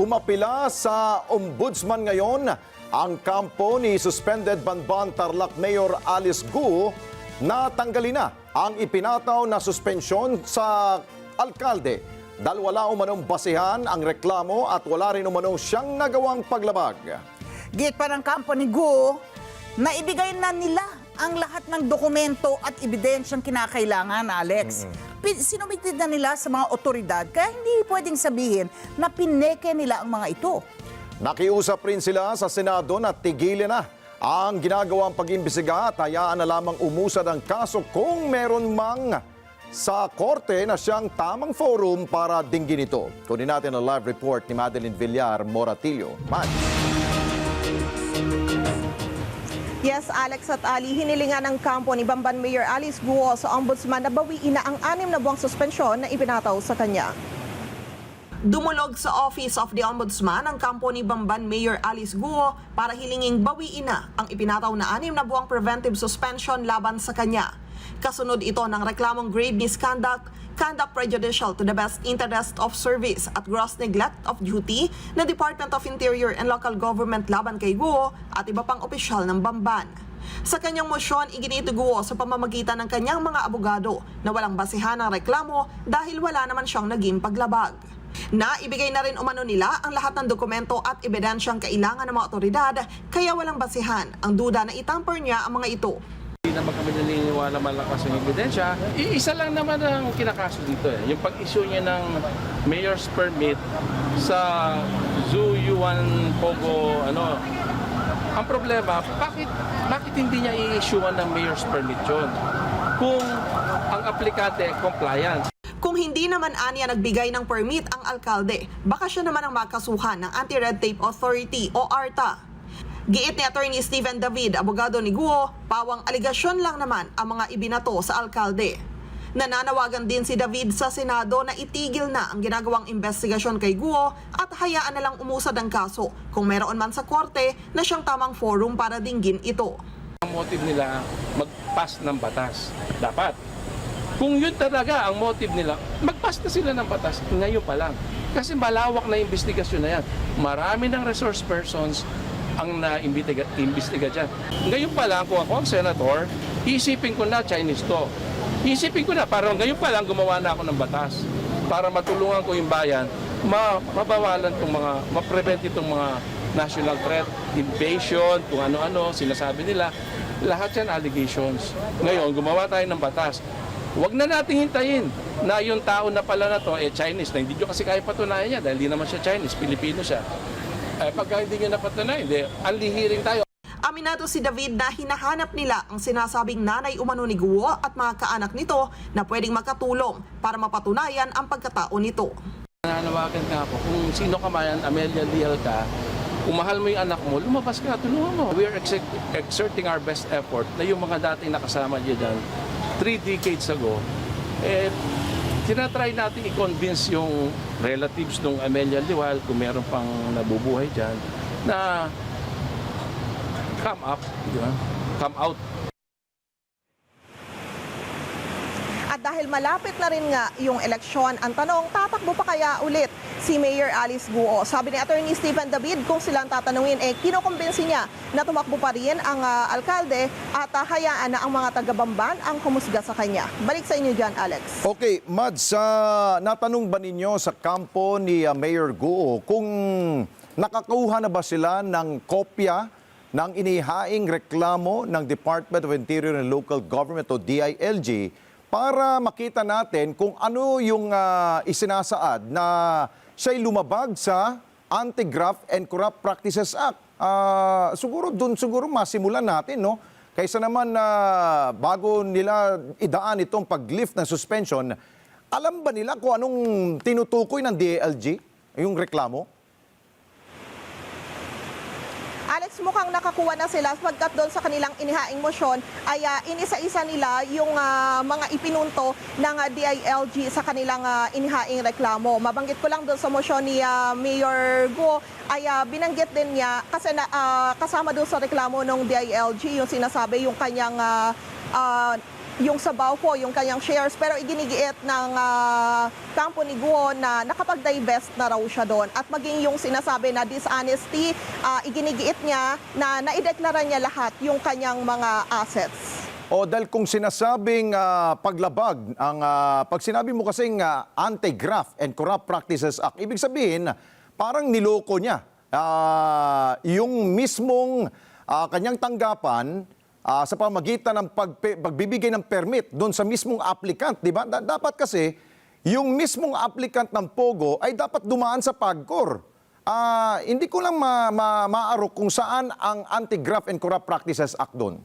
Umapila sa ombudsman ngayon ang kampo ni suspended Banban Tarlac Mayor Alice Gu na tanggalin na ang ipinataw na suspensyon sa alkalde dahil wala umanong basihan ang reklamo at wala rin umanong siyang nagawang paglabag. Git pa ng kampo ni Gu, na ibigay na nila ang lahat ng dokumento at ebidensyang kinakailangan, Alex. Pi- Sinumitid na nila sa mga otoridad, kaya hindi pwedeng sabihin na pineke nila ang mga ito. Nakiusap rin sila sa Senado na tigilin na ang ginagawang pag-imbisiga at hayaan na lamang umusad ang kaso kung meron mang sa korte na siyang tamang forum para dinggin ito. Kunin natin ang live report ni Madeline Villar Moratillo. Man. Yes, Alex at Ali, hinilingan ng kampo ni Bamban Mayor Alice Guo sa ombudsman na bawiin na ang anim na buwang suspensyon na ipinataw sa kanya. Dumulog sa Office of the Ombudsman ang kampo ni Bamban Mayor Alice Guo para hilinging bawiin na ang ipinataw na anim na buwang preventive suspension laban sa kanya. Kasunod ito ng reklamong grave misconduct, conduct prejudicial to the best interest of service at gross neglect of duty na Department of Interior and Local Government laban kay Guo at iba pang opisyal ng Bamban. Sa kanyang mosyon, iginito Guo sa pamamagitan ng kanyang mga abogado na walang basihan ng reklamo dahil wala naman siyang naging paglabag. Naibigay na rin umano nila ang lahat ng dokumento at ebidensyang kailangan ng mga otoridad kaya walang basihan ang duda na itamper niya ang mga ito. Hindi naman kami naniniwala malakas ang ebidensya. Iisa lang naman ang kinakaso dito eh. Yung pag-issue niya ng mayor's permit sa Zoo Yuan Pogo, ano. Ang problema, bakit, bakit hindi niya i-issuean ng mayor's permit yun? Kung ang aplikante compliant. Kung hindi naman aniya nagbigay ng permit ang alkalde, baka siya naman ang makasuhan ng Anti-Red Tape Authority o ARTA. Giit ni Attorney Stephen David, abogado ni Guo, pawang aligasyon lang naman ang mga ibinato sa alkalde. Nananawagan din si David sa Senado na itigil na ang ginagawang investigasyon kay Guo at hayaan na lang umusad ang kaso kung meron man sa korte na siyang tamang forum para dinggin ito. Ang motive nila, mag-pass ng batas. Dapat. Kung yun talaga ang motive nila, mag-pass na sila ng batas ngayon pa lang. Kasi malawak na investigasyon na yan. Marami ng resource persons ang na-imbestiga imbestiga dyan. Ngayon pa lang, kung ako ang senator, isipin ko na Chinese to. Isipin ko na, parang ngayon pa lang gumawa na ako ng batas para matulungan ko yung bayan, ma mabawalan itong mga, ma-prevent itong mga national threat, invasion, kung ano-ano, sinasabi nila. Lahat yan allegations. Ngayon, gumawa tayo ng batas. Huwag na nating hintayin na yung tao na pala na to, eh Chinese, na hindi nyo kasi kaya patunayan niya dahil hindi naman siya Chinese, Pilipino siya. Eh, pagka hindi nyo napatunayan, hindi, anlihiring tayo. Aminado si David na hinahanap nila ang sinasabing nanay umano ni Guo at mga kaanak nito na pwedeng makatulong para mapatunayan ang pagkatao nito. Nananawagan nga ako, kung sino ka man, Amelia Leal ka, kung mahal mo yung anak mo, lumabas ka, tulungan mo. We are exec- exerting our best effort na yung mga dating nakasama niya dyan, three decades ago, eh, tinatry natin i-convince yung relatives ng Amelia Liwal, kung meron pang nabubuhay dyan, na come up, di ba? come out At dahil malapit na rin nga yung eleksyon, ang tanong, tatakbo pa kaya ulit si Mayor Alice Guo? Sabi ni Attorney Stephen David, kung silang tatanungin, eh, kinukumbinsi niya na tumakbo pa rin ang ah, alkalde at ah, hayaan na ang mga taga-Bamban ang humusga sa kanya. Balik sa inyo dyan, Alex. Okay, Mads, sa natanong ba ninyo sa kampo ni uh, Mayor Guo kung nakakuha na ba sila ng kopya ng inihaing reklamo ng Department of Interior and Local Government o DILG para makita natin kung ano yung ah, isinasaad na siya'y lumabag sa Anti-Graft and Corrupt Practices Act. Ah, siguro doon siguro masimulan natin, no? Kaysa naman na bago nila idaan itong pag-lift ng suspension, alam ba nila kung anong tinutukoy ng DALG, yung reklamo? Alex, mukhang nakakuha na sila pagkat doon sa kanilang inihaing motion ay ah, inisa-isa nila yung ah, mga ipinunto ng ah, DILG sa kanilang ah, inihaing reklamo. Mabanggit ko lang doon sa motion ni ah, Mayor Guo ay ah, binanggit din niya kasi na, ah, kasama doon sa reklamo ng DILG yung sinasabi yung kanyang ah, ah, yung sa Baupo, yung kanyang shares, pero iginigiit ng ah, kampo ni Guo na nakapag-divest na raw siya doon. At maging yung sinasabi na dishonesty, ah, iginigiit niya na naideklara niya lahat yung kanyang mga assets. O dahil kung sinasabing ah, paglabag, ang ah, pag sinabi mo kasing ah, Anti-Graft and Corrupt Practices Act, ibig sabihin, parang niloko niya ah, yung mismong ah, kanyang tanggapan ah, sa pamagitan ng pagpe- pagbibigay ng permit doon sa mismong applicant, di ba? Da- dapat kasi, yung mismong applicant ng POGO ay dapat dumaan sa PAGCOR. Ah, hindi ko lang ma- ma- maarok kung saan ang Anti-Graft and Corrupt Practices Act doon.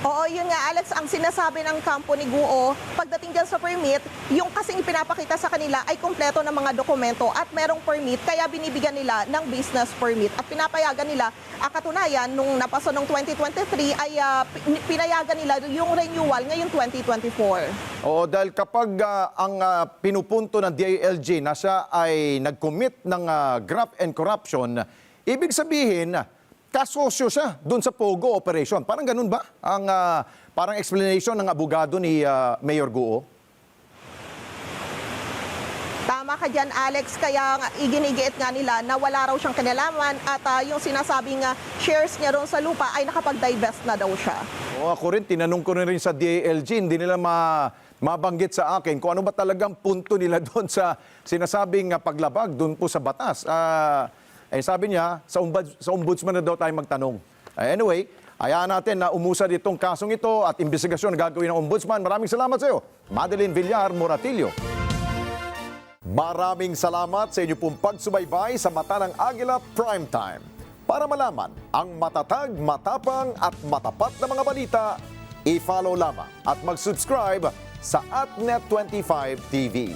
Oo, yun nga Alex, ang sinasabi ng kampo ni Guo, pagdating dyan sa permit, yung kasing ipinapakita sa kanila ay kumpleto ng mga dokumento at merong permit, kaya binibigyan nila ng business permit. At pinapayagan nila, ah, katunayan, nung napasa nung 2023 ay ah, pi- pinayagan nila yung renewal ngayong 2024. Oo, dahil kapag ah, ang ah, pinupunto ng DILG na siya ay nag-commit ng ah, graft and corruption, ibig sabihin, kasosyo siya doon sa Pogo operation. Parang ganun ba? Ang ah, parang explanation ng abogado ni ah, Mayor Guo. Tama ka dyan, Alex. Kaya iginigiit nga nila na wala raw siyang kinalaman at ah, yung sinasabing ah, shares niya ron sa lupa ay nakapag-divest na daw siya. O ako rin, tinanong ko rin, sa DILG, hindi nila ma mabanggit sa akin kung ano ba talagang punto nila doon sa sinasabing paglabag doon po sa batas. Ah, eh sabi niya, sa, umbud- sa ombudsman na daw tayo magtanong. Ah, anyway, hayaan natin na umusad itong kasong ito at investigasyon na gagawin ng ombudsman. Maraming salamat sa iyo, Madeline Villar Moratillo. Maraming salamat sa inyo pong pagsubaybay sa Mata ng Agila Primetime. Para malaman ang matatag, matapang at matapat na mga balita, i-follow lamang at mag-subscribe sa AtNet25 TV.